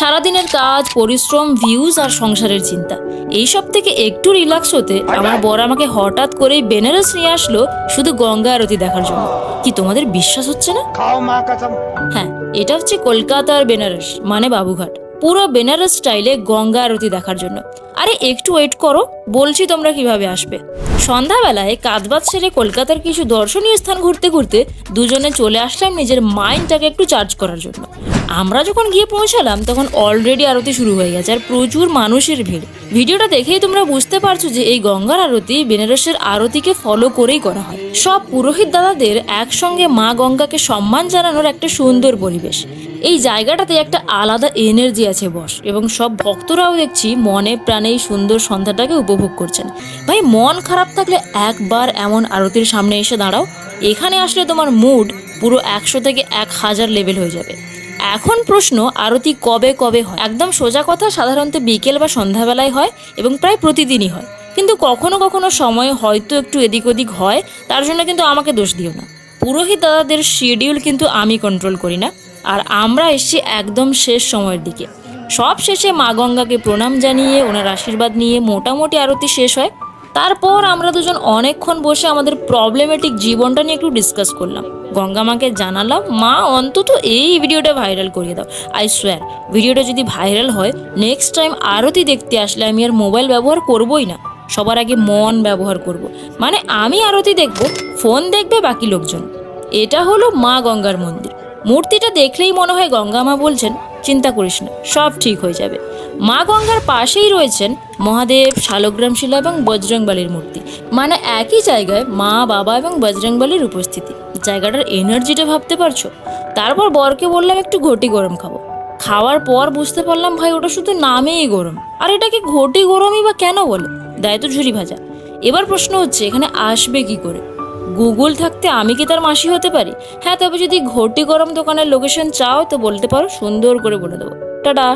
সারাদিনের কাজ পরিশ্রম ভিউজ আর সংসারের চিন্তা। এইসব থেকে একটু রিল্যাক্স হতে আমার বর আমাকে হঠাৎ করেই বেনারস নিয়ে আসলো শুধু গঙ্গা আরতি দেখার জন্য। কি তোমাদের বিশ্বাস হচ্ছে না? হ্যাঁ এটা হচ্ছে কলকাতার বেনারস মানে বাবুঘাট। পুরো বেনারস স্টাইলে গঙ্গা আরতি দেখার জন্য। আরে একটু ওয়েট করো, বলছি তোমরা কীভাবে আসবে। সন্ধ্যাবেলায় কাজবাজ সেরে কলকাতার কিছু দর্শনীয় স্থান ঘুরতে ঘুরতে দুজনে চলে আসলাম নিজের মাইন্ডটাকে একটু চার্জ করার জন্য। আমরা যখন গিয়ে পৌঁছালাম, তখন অলরেডি আরতি শুরু হয়ে গেছে, আর প্রচুর মানুষের ভিড়। ভিডিওটা দেখেই তোমরা বুঝতে পারছ যে এই গঙ্গার আরতি বেনারসের আরতিকে ফলো করেই করা হয়। সব পুরোহিত দাদাদের একসঙ্গে মা গঙ্গাকে সম্মান জানানোর একটা সুন্দর পরিবেশ। এই জায়গাটাতে একটা আলাদা এনার্জি আছে বস। এবং সব ভক্তরাও দেখছি মনে প্রাণে সুন্দর সন্ধ্যাটাকে উপভোগ করছেন। ভাই, মন খারাপ থাকলে একবার এমন আরতির সামনে এসে দাঁড়াও। এখানে আসলে তোমার মুড পুরো একশো থেকে এক হাজার লেভেল হয়ে যাবে। এখন প্রশ্ন, আরতি কবে কবে হয়? একদম সোজা কথা, সাধারণত বিকেল বা সন্ধ্যাবেলায় হয় এবং প্রায় প্রতিদিনই হয়। কিন্তু কখনো কখনো সময় হয়তো একটু এদিক ওদিক হয়, তার জন্য কিন্তু আমাকে দোষ দিও না। পুরোহিত দাদাদের শিডিউল কিন্তু আমি কন্ট্রোল করি না। আর আমরা এসছি একদম শেষ সময়ের দিকে। সব শেষে মা গঙ্গাকে প্রণাম জানিয়ে, ওনার আশীর্বাদ নিয়ে মোটামুটি আরতি শেষ হয়। তারপর আমরা দুজন অনেকক্ষণ বসে আমাদের প্রবলেমেটিক জীবনটা নিয়ে একটু ডিসকাস করলাম। গঙ্গা মাকে জানালাম, মা, অন্তত এই ভিডিওটা ভাইরাল করিয়ে দাও। আই সোয়ার ভিডিওটা যদি ভাইরাল হয় নেক্সট টাইম আরতি দেখতে আসলে আমি আর মোবাইল ব্যবহার করবই না। সবার আগে মন ব্যবহার করব। মানে আমি আরতি দেখব ফোন দেখবে বাকি লোকজন। এটা হলো মা গঙ্গার মন্দির। মূর্তিটা দেখলেই মনে হয় গঙ্গা মা বলছেন, চিন্তা করিস না, সব ঠিক হয়ে যাবে। মা গঙ্গার পাশেই রয়েছেন মহাদেব, শালগ্রাম শিলা এবং বজরংবলীর মূর্তি। মানে একই জায়গায় মা, বাবা এবং বজরংবলীর উপস্থিতি। জায়গাটার এনার্জিটা ভাবতে পারছ? তারপর বরকে বললাম, একটু ঘটি গরম খাব। খাওয়ার পর বুঝতে পারলাম, ভাই, ওটা শুধু নামেই গরম। আর এটাকে ঘটি গরমই বা কেন বলে? দেয় তো ঝুরি ভাজা। এবার প্রশ্ন হচ্ছে, এখানে আসবে কি করে? গুগল থাকতে আমি কি তার মাসি হতে পারি? হ্যাঁ তবে যদি ঘটি গরম দোকানের লোকেশন চাও তো বলতে পারো সুন্দর করে বলে দেবো। টাটা।